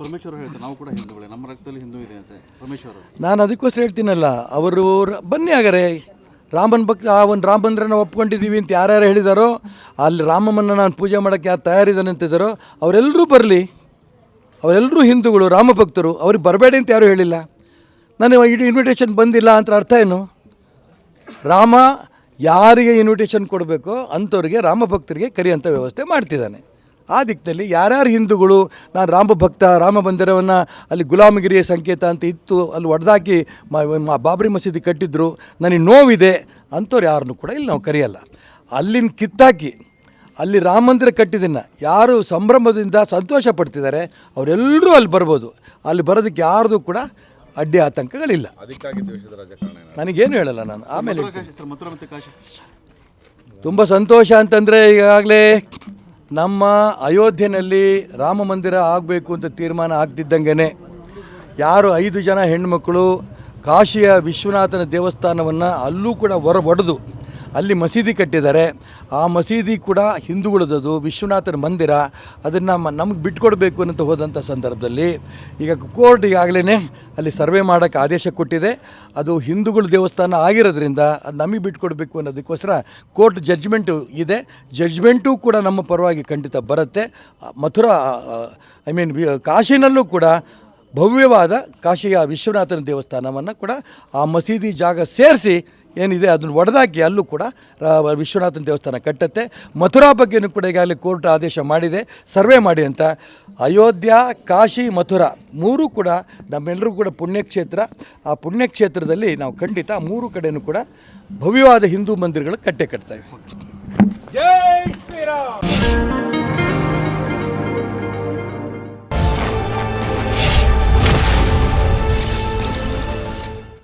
ಪರಮೇಶ್ವರ್ ಹೇಳ್ತಾರೆ, ನಾವು ಕೂಡ ಹಿಂದೂಗಳೇ ನಮ್ಮ ರಕ್ತದಲ್ಲಿ ಹಿಂದೂ ಇದೆ ಅಂತ, ಪರಮೇಶ್ವರ್ ನಾನು ಅದಕ್ಕೋಸ್ಕರ ಹೇಳ್ತೀನಲ್ಲ, ಅವರು ಬನ್ನಿ ಹಾಗಾರೆ ರಾಮನ ಭಕ್ತ ಆ ಒಂದು ರಾಮಂದ್ರನ್ನ ಮಂದಿರನ ಒಪ್ಕೊಂಡಿದ್ದೀವಿ ಅಂತ ಯಾರ್ಯಾರು ಹೇಳಿದಾರೋ, ಅಲ್ಲಿ ರಾಮಮ್ಮನ್ನ ನಾನು ಪೂಜೆ ಮಾಡೋಕ್ಕೆ ಯಾರು ತಯಾರಿದ್ದಾನೆ ಅಂತಿದ್ದಾರೋ ಅವರೆಲ್ಲರೂ ಬರಲಿ, ಅವರೆಲ್ಲರೂ ಹಿಂದೂಗಳು, ರಾಮ ಭಕ್ತರು, ಅವ್ರಿಗೆ ಬರಬೇಡಿ ಅಂತ ಯಾರೂ ಹೇಳಿಲ್ಲ. ನಾನು ಇಡೀ ಇನ್ವಿಟೇಷನ್ ಬಂದಿಲ್ಲ ಅಂತ ಅರ್ಥ ಏನು? ರಾಮ ಯಾರಿಗೆ ಇನ್ವಿಟೇಷನ್ ಕೊಡಬೇಕೋ, ಅಂಥವ್ರಿಗೆ, ರಾಮ ಭಕ್ತರಿಗೆ ಕರೆಯುವಂಥ ವ್ಯವಸ್ಥೆ ಮಾಡ್ತಿದ್ದಾನೆ. ಆ ದಿಕ್ಕಿನಲ್ಲಿ ಯಾರ್ಯಾರು ಹಿಂದೂಗಳು ನಾನು ರಾಮ ಭಕ್ತ ರಾಮ ಮಂದಿರವನ್ನು ಅಲ್ಲಿ ಗುಲಾಮಗಿರಿಯ ಸಂಕೇತ ಅಂತ ಇತ್ತು ಅಲ್ಲಿ ಒಡೆದಾಕಿ ಬಾಬರಿ ಮಸೀದಿ ಕಟ್ಟಿದ್ರು ನನಗೆ ನೋವಿದೆ ಅಂಥವ್ರು ಯಾರನ್ನು ಕೂಡ ಇಲ್ಲಿ ನಾವು ಕರೆಯಲ್ಲ. ಅಲ್ಲಿನ ಕಿತ್ತಾಕಿ ಅಲ್ಲಿ ರಾಮ ಮಂದಿರ ಕಟ್ಟಿದ್ದನ್ನು ಯಾರು ಸಂಭ್ರಮದಿಂದ ಸಂತೋಷ ಪಡ್ತಿದ್ದಾರೆ ಅವರೆಲ್ಲರೂ ಅಲ್ಲಿ ಬರ್ಬೋದು. ಅಲ್ಲಿ ಬರೋದಕ್ಕೆ ಯಾರ್ದು ಕೂಡ ಅಡ್ಡಿ ಆತಂಕಗಳಿಲ್ಲ? ನನಗೇನು ಹೇಳಲ್ಲ ನಾನು ಆಮೇಲೆ ತುಂಬ ಸಂತೋಷ ಅಂತಂದರೆ ಈಗಾಗಲೇ ನಮ್ಮ ಅಯೋಧ್ಯೆಯಲ್ಲಿ ರಾಮ ಮಂದಿರ ಆಗಬೇಕು ಅಂತ ತೀರ್ಮಾನ ಆಗ್ತಿದ್ದಂಗೆ ಯಾರು ಐದು ಜನ ಹೆಣ್ಮಕ್ಳು ಕಾಶಿಯ ವಿಶ್ವನಾಥನ ದೇವಸ್ಥಾನವನ್ನು ಅಲ್ಲೂ ಕೂಡ ಹೊರ ಒಡೆದು ಅಲ್ಲಿ ಮಸೀದಿ ಕಟ್ಟಿದ್ದಾರೆ. ಆ ಮಸೀದಿ ಕೂಡ ಹಿಂದೂಗಳದ್ದು, ವಿಶ್ವನಾಥನ ಮಂದಿರ. ಅದನ್ನು ನಮಗೆ ಬಿಟ್ಕೊಡ್ಬೇಕು ಅಂತ ಹೋದಂಥ ಸಂದರ್ಭದಲ್ಲಿ ಈಗ ಕೋರ್ಟ್ ಈಗಾಗಲೇ ಅಲ್ಲಿ ಸರ್ವೆ ಮಾಡೋಕ್ಕೆ ಆದೇಶ ಕೊಟ್ಟಿದೆ. ಅದು ಹಿಂದೂಗಳ ದೇವಸ್ಥಾನ ಆಗಿರೋದ್ರಿಂದ ಅದು ನಮಗೆ ಬಿಟ್ಕೊಡ್ಬೇಕು ಅನ್ನೋದಕ್ಕೋಸ್ಕರ ಕೋರ್ಟ್ ಜಡ್ಜ್ಮೆಂಟು ಇದೆ. ಜಡ್ಜ್ಮೆಂಟು ಕೂಡ ನಮ್ಮ ಪರವಾಗಿ ಖಂಡಿತ ಬರುತ್ತೆ. ಮಥುರಾ ಐ ಮೀನ್ ಕಾಶಿನಲ್ಲೂ ಕೂಡ ಭವ್ಯವಾದ ಕಾಶಿಯ ವಿಶ್ವನಾಥನ ದೇವಸ್ಥಾನವನ್ನು ಕೂಡ ಆ ಮಸೀದಿ ಜಾಗ ಸೇರಿಸಿ ಏನಿದೆ ಅದನ್ನು ಒಡೆದಾಕಿ ಅಲ್ಲೂ ಕೂಡ ವಿಶ್ವನಾಥನ ದೇವಸ್ಥಾನ ಕಟ್ಟತ್ತೆ. ಮಥುರಾ ಬಗ್ಗೆನೂ ಕೂಡ ಈಗಾಗಲೇ ಕೋರ್ಟ್ ಆದೇಶ ಮಾಡಿದೆ. ಸರ್ವೆ ಮಾಡಿ ಅಂತ. ಅಯೋಧ್ಯ, ಕಾಶಿ, ಮಥುರಾ ಮೂರೂ ಕೂಡ ನಮ್ಮೆಲ್ಲರೂ ಕೂಡ ಪುಣ್ಯಕ್ಷೇತ್ರ. ಆ ಪುಣ್ಯಕ್ಷೇತ್ರದಲ್ಲಿ ನಾವು ಖಂಡಿತ ಮೂರು ಕಡೆಯೂ ಕೂಡ ಭವ್ಯವಾದ ಹಿಂದೂ ಮಂದಿರಗಳು ಕಟ್ಟೆ ಕಟ್ತೇವೆ. ಜೈ ಶ್ರೀರಾಮ್!